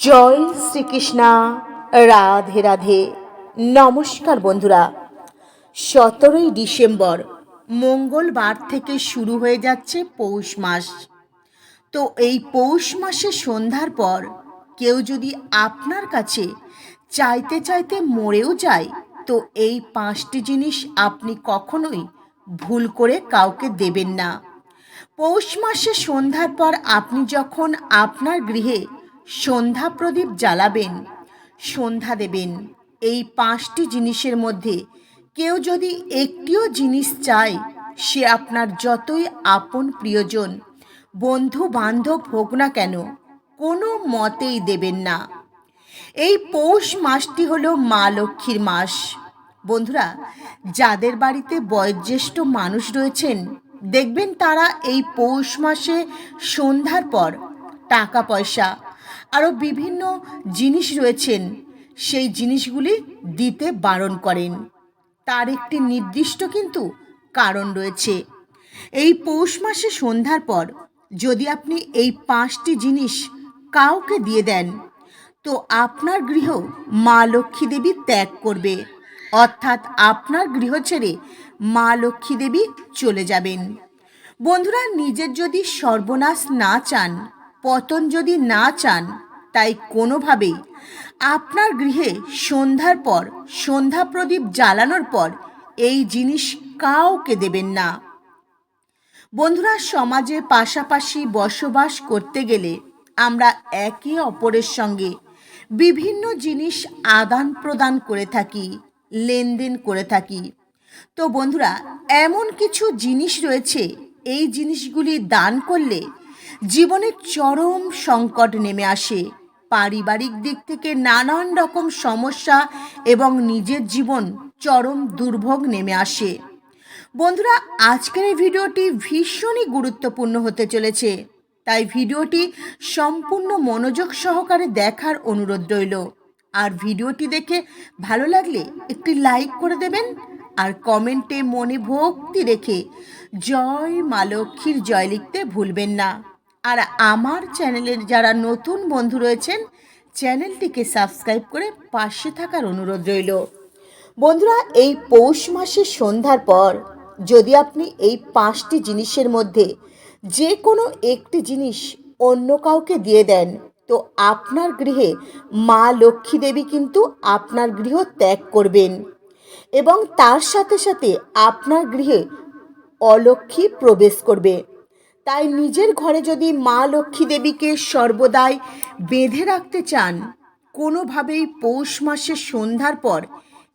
জয় শ্রীকৃষ্ণা, রাধে রাধে। নমস্কার বন্ধুরা। সতেরোই ডিসেম্বর, মঙ্গলবার থেকে শুরু হয়ে যাচ্ছে পৌষ মাস। তো এই পৌষ মাসে সন্ধ্যার পর কেউ যদি আপনার কাছে চাইতে চাইতে মরেও যায়, তো এই পাঁচটি জিনিস আপনি কখনোই ভুল করে কাউকে দেবেন না। পৌষ মাসে সন্ধ্যার পর আপনি যখন আপনার গৃহে সন্ধ্যা প্রদীপ জ্বালাবেন, সন্ধ্যা দেবেন। এই পাঁচটি জিনিসের মধ্যে কেউ যদি একটিও জিনিস চায়, সে আপনার যতই আপন প্রিয়জন বন্ধু বান্ধব হোক না কেন, কোনো মতেই দেবেন না। এই পৌষ মাসটি হলো মা লক্ষ্মীর মাস। বন্ধুরা, যাদের বাড়িতে বয়োজ্যেষ্ঠ মানুষ রয়েছেন, দেখবেন তারা এই পৌষ মাসে সন্ধ্যার পর টাকা পয়সা আরও বিভিন্ন জিনিস রয়েছেন। সেই জিনিসগুলি দিতে বারণ করেন। তার একটি নির্দিষ্ট কিন্তু কারণ রয়েছে। এই পৌষ মাসে সন্ধ্যার পর যদি আপনি এই পাঁচটি জিনিস কাউকে দিয়ে দেন, তো আপনার গৃহ মা লক্ষ্মী দেবী ত্যাগ করবে। অর্থাৎ আপনার গৃহ ছেড়ে মা লক্ষ্মী দেবী চলে যাবেন। বন্ধুরা, নিজের যদি সর্বনাশ না চান, পতন যদি না চান তাই কোনোভাবেই আপনার গৃহে সন্ধ্যার পর, সন্ধ্যা প্রদীপ জ্বালানোর পর এই জিনিস কাউকে দেবেন না। বন্ধুরা সমাজে পাশাপাশি বসবাস করতে গেলে আমরা একে অপরের সঙ্গে বিভিন্ন জিনিস আদান প্রদান করে থাকি, লেনদেন করে থাকি। তো বন্ধুরা, এমন কিছু জিনিস রয়েছে, এই জিনিসগুলি দান করলে জীবনে চরম সংকট নেমে আসে। পারিবারিক দিক থেকে নানান রকম সমস্যা এবং নিজের জীবন চরম দুর্ভোগ নেমে আসে। বন্ধুরা, আজকের এই ভিডিওটি ভীষণই গুরুত্বপূর্ণ হতে চলেছে। তাই ভিডিওটি সম্পূর্ণ মনোযোগ সহকারে দেখার অনুরোধ রইল। আর ভিডিওটি দেখে ভালো লাগলে একটি লাইক করে দেবেন আর কমেন্টে মনে ভক্তি রেখে জয় মা লক্ষ্মীর জয় লিখতে ভুলবেন না। আর আমার চ্যানেলের যারা নতুন বন্ধু রয়েছেন, চ্যানেলটিকে সাবস্ক্রাইব করে পাশে থাকার অনুরোধ রইল। বন্ধুরা, এই পৌষ মাসের সন্ধ্যার পর যদি আপনি এই পাঁচটি জিনিসের মধ্যে যে কোনো একটি জিনিস অন্য কাউকে দিয়ে দেন, তো আপনার গৃহে মা লক্ষ্মী দেবী কিন্তু আপনার গৃহ ত্যাগ করবেন এবং তার সাথে সাথে আপনার গৃহে অলক্ষ্মী প্রবেশ করবে। তাই নিজের ঘরে যদি মা লক্ষ্মী দেবীকে সর্বদাই বেঁধে রাখতে চান, কোনোভাবেই পৌষ মাসের সন্ধ্যার পর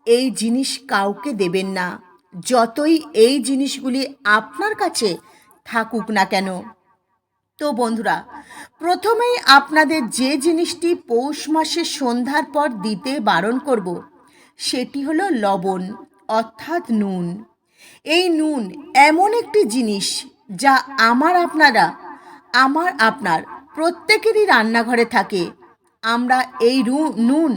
এই জিনিস কাউকে দেবেন না। যতই এই জিনিসগুলি আপনার কাছে থাকুক না কেন। তো বন্ধুরা, প্রথমেই আপনাদের যে জিনিসটি পৌষ মাসের সন্ধ্যার পর দিতে বারণ করব, সেটি হলো লবণ, অর্থাৎ নুন। এই নুন এমন একটি জিনিস যা আমার আপনারা, আমার আপনার প্রত্যেকেরই রান্নাঘরে থাকে। আমরা এই নুন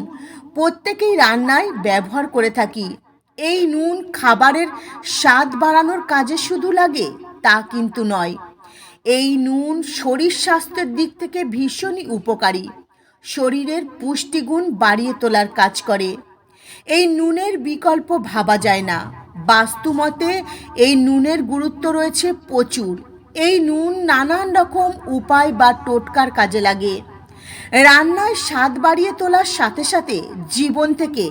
প্রত্যেকেই রান্নায় ব্যবহার করে থাকি। এই নুন খাবারের স্বাদ বাড়ানোর কাজে শুধু লাগে, তা কিন্তু নয়। এই নুন শরীর স্বাস্থ্যের দিক থেকে ভীষণই উপকারী। শরীরের পুষ্টিগুণ বাড়িয়ে তোলার কাজ করে। এই নুনের বিকল্প ভাবা যায় না। বাস্তুমতে এই নুনের গুরুত্ব রয়েছে প্রচুর। এই নুন নানান রকম উপায় বা টোটকার কাজে লাগে। রান্নায় স্বাদ বাড়িয়ে তোলার সাথে সাথে জীবন থেকে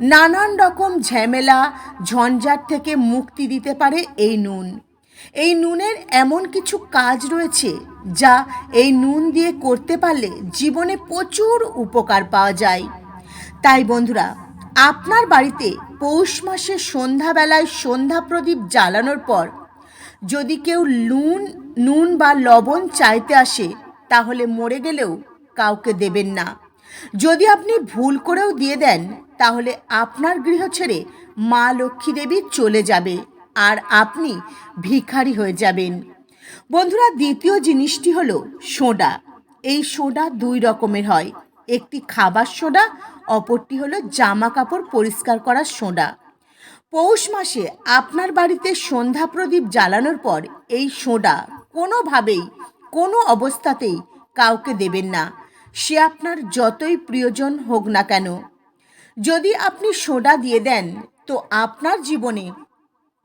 নানান রকম ঝামেলা, ঝঞ্ঝাট থেকে মুক্তি দিতে পারে এই নুন। এই নুনের এমন কিছু কাজ রয়েছে যা এই নুন দিয়ে করতে পারলে জীবনে প্রচুর উপকার পাওয়া যায়। তাই বন্ধুরা আপনার বাড়িতে পৌষ মাসের সন্ধ্যাবেলায় সন্ধ্যা প্রদীপ জ্বালানোর পর যদি কেউ নুন নুন বা লবণ চাইতে আসে, তাহলে মরে গেলেও কাউকে দেবেন না। যদি আপনি ভুল করেও দিয়ে দেন, তাহলে আপনার গৃহ ছেড়ে মা লক্ষ্মী দেবী চলে যাবে আর আপনি ভিখারি হয়ে যাবেন। বন্ধুরা, দ্বিতীয় জিনিসটি হলো সোডা। এই সোডা দুই রকমের হয়। একটি খাবার সোডা, অপরটি হলো জামা কাপড় পরিষ্কার করার সোডা। পৌষ মাসে আপনার বাড়িতে সন্ধ্যা প্রদীপ জ্বালানোর পর এই সোডা কোনোভাবেই, কোনো অবস্থাতেই কাউকে দেবেন না। সে আপনার যতই প্রিয়জন হোক না কেন। যদি আপনি সোডা দিয়ে দেন, তো আপনার জীবনে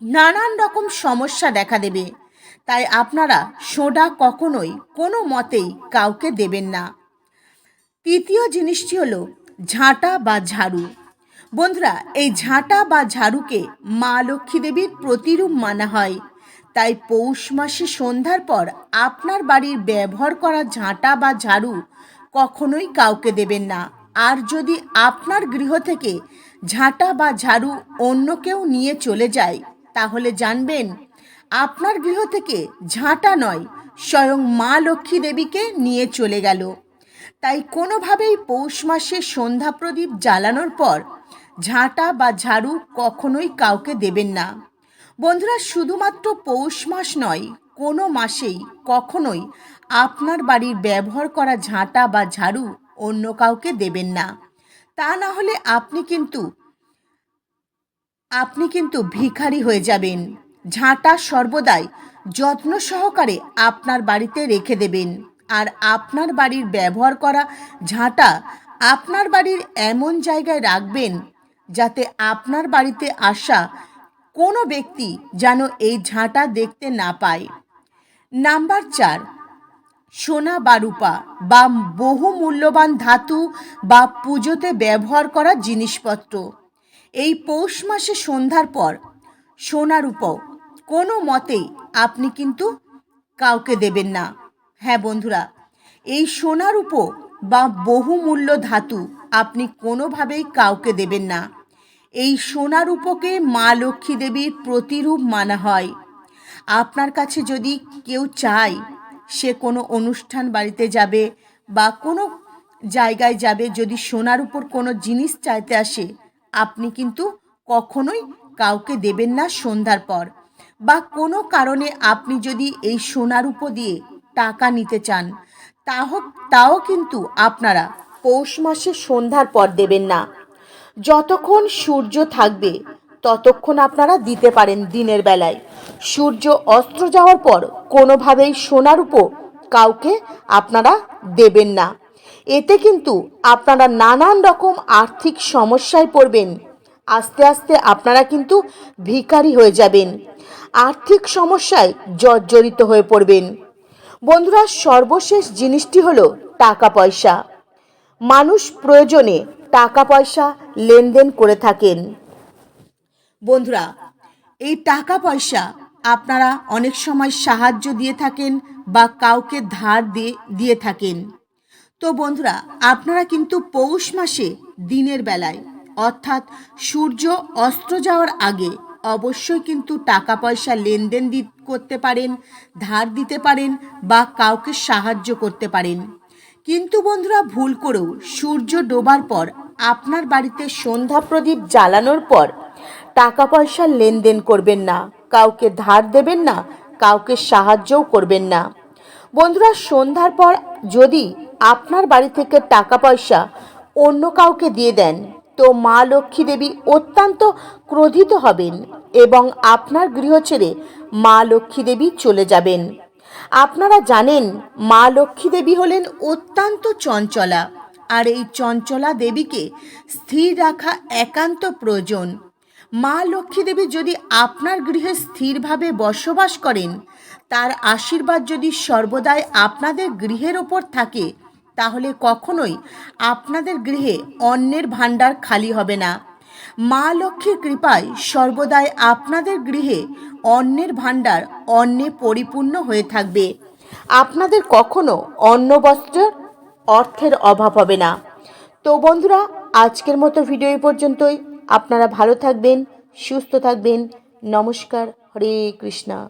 নানান রকম সমস্যা দেখা দেবে। তাই আপনারা সোডা কখনোই কোনো মতেই কাউকে দেবেন না। তৃতীয় জিনিসটি হলো ঝাঁটা বা ঝাড়ু। বন্ধুরা, এই ঝাঁটা বা ঝাড়ুকে মা লক্ষ্মী দেবীর প্রতিরূপ মানা হয়। তাই পৌষ মাসে সন্ধ্যার পর আপনার বাড়ির ব্যবহার করা ঝাঁটা বা ঝাড়ু কখনোই কাউকে দেবেন না। আর যদি আপনার গৃহ থেকে ঝাঁটা বা ঝাড়ু অন্য কেউ নিয়ে চলে যায়, তাহলে জানবেন আপনার গৃহ থেকে ঝাঁটা নয়, স্বয়ং মা লক্ষ্মী দেবীকে নিয়ে চলে গেল। তাই কোনোভাবেই পৌষ মাসে সন্ধ্যা প্রদীপ জ্বালানোর পর ঝাঁটা বা ঝাড়ু কখনোই কাউকে দেবেন না। বন্ধুরা, শুধুমাত্র পৌষ মাস নয়, কোনো মাসেই কখনোই আপনার বাড়ির ব্যবহার করা ঝাঁটা বা ঝাড়ু অন্য কাউকে দেবেন না। তা না হলে আপনি কিন্তু আপনি কিন্তু ভিখারি হয়ে যাবেন। ঝাঁটা সর্বদাই যত্ন সহকারে আপনার বাড়িতে রেখে দেবেন। আর আপনার বাড়ির ব্যবহার করা ঝাঁটা আপনার বাড়ির এমন জায়গায় রাখবেন যাতে আপনার বাড়িতে আসা কোনো ব্যক্তি যেন এই ঝাঁটা দেখতে না পায়। নাম্বার চার, সোনা বা রূপা বা বহু মূল্যবান ধাতু বা পুজোতে ব্যবহার করা জিনিসপত্র। এই পৌষ মাসে সন্ধ্যার পর সোনা রূপা কোনো মতেই আপনি কিন্তু কাউকে দেবেন না। হ্যাঁ বন্ধুরা, এই সোনার উপ বা বহুমূল্য ধাতু আপনি কোনোভাবেই কাউকে দেবেন না। এই সোনার উপকে মা লক্ষ্মী দেবীর প্রতিরূপ মানা হয়। আপনার কাছে যদি কেউ চায়, সে কোনো অনুষ্ঠান বাড়িতে যাবে বা কোনো জায়গায় যাবে, যদি সোনার উপর কোনো জিনিস চাইতে আসে, আপনি কিন্তু কখনোই কাউকে দেবেন না সন্ধ্যার পর। বা কোনো কারণে আপনি যদি এই সোনার উপ দিয়ে টাকা নিতে চান তাও তাও কিন্তু আপনারা পৌষ মাসে সন্ধ্যার পর দেবেন না। যতক্ষণ সূর্য থাকবে, ততক্ষণ আপনারা দিতে পারেন দিনের বেলায়। সূর্য অস্ত্র যাওয়ার পর কোনোভাবেই সোনার উপর কাউকে আপনারা দেবেন না। এতে কিন্তু আপনারা নানান রকম আর্থিক সমস্যায় পড়বেন। আস্তে আস্তে আপনারা কিন্তু ভিখারি হয়ে যাবেন। আর্থিক সমস্যায় জর্জরিত হয়ে পড়বেন। বন্ধুরা, সর্বশেষ জিনিসটি হলো টাকা পয়সা। মানুষ প্রয়োজনে টাকা পয়সা লেনদেন করে থাকেন। বন্ধুরা, এই টাকা পয়সা আপনারা অনেক সময় সাহায্য দিয়ে থাকেন বা কাউকে ধার দিয়ে দিয়ে থাকেন। তো বন্ধুরা, আপনারা কিন্তু পৌষ মাসে দিনের বেলায়, অর্থাৎ সূর্য অস্ত যাওয়ার আগে অবশ্যই কিন্তু টাকা পয়সা লেনদেন করতে পারেন, ধার দিতে পারেন বা কাউকে সাহায্য করতে পারেন। কিন্তু বন্ধুরা, ভুল করেও সূর্য ডোবার পর, আপনার বাড়িতে সন্ধ্যা প্রদীপ জ্বালানোর পর টাকা পয়সা লেনদেন করবেন না, কাউকে ধার দেবেন না, কাউকে সাহায্যও করবেন না। বন্ধুরা, সন্ধ্যার পর যদি আপনার বাড়ি থেকে টাকা পয়সা অন্য কাউকে দিয়ে দেন তো মা লক্ষ্মী দেবী অত্যন্ত ক্রোধিত হবেন এবং আপনার গৃহ ছেড়ে মা লক্ষ্মী দেবী চলে যাবেন। আপনারা জানেন, মা লক্ষ্মী দেবী হলেন অত্যন্ত চঞ্চলা। আর এই চঞ্চলা দেবীকে স্থির রাখা একান্ত প্রয়োজন। মা লক্ষ্মী দেবী যদি আপনার গৃহে স্থিরভাবে বসবাস করেন, তার আশীর্বাদ যদি সর্বদাই আপনাদের গৃহের ওপর থাকে তাহলে কখনোই আপনাদের গৃহে অন্যের ভাণ্ডার খালি হবে না। মা লক্ষ্মীর কৃপায় সর্বদাই আপনাদের গৃহে অন্যের ভাণ্ডার অন্নে পরিপূর্ণ হয়ে থাকবে। আপনাদের কখনো অন্ন বস্ত্রের অর্থের অভাব হবে না। তো বন্ধুরা, আজকের মতো ভিডিও এই পর্যন্তই। আপনারা ভালো থাকবেন, সুস্থ থাকবেন। নমস্কার, হরে কৃষ্ণা।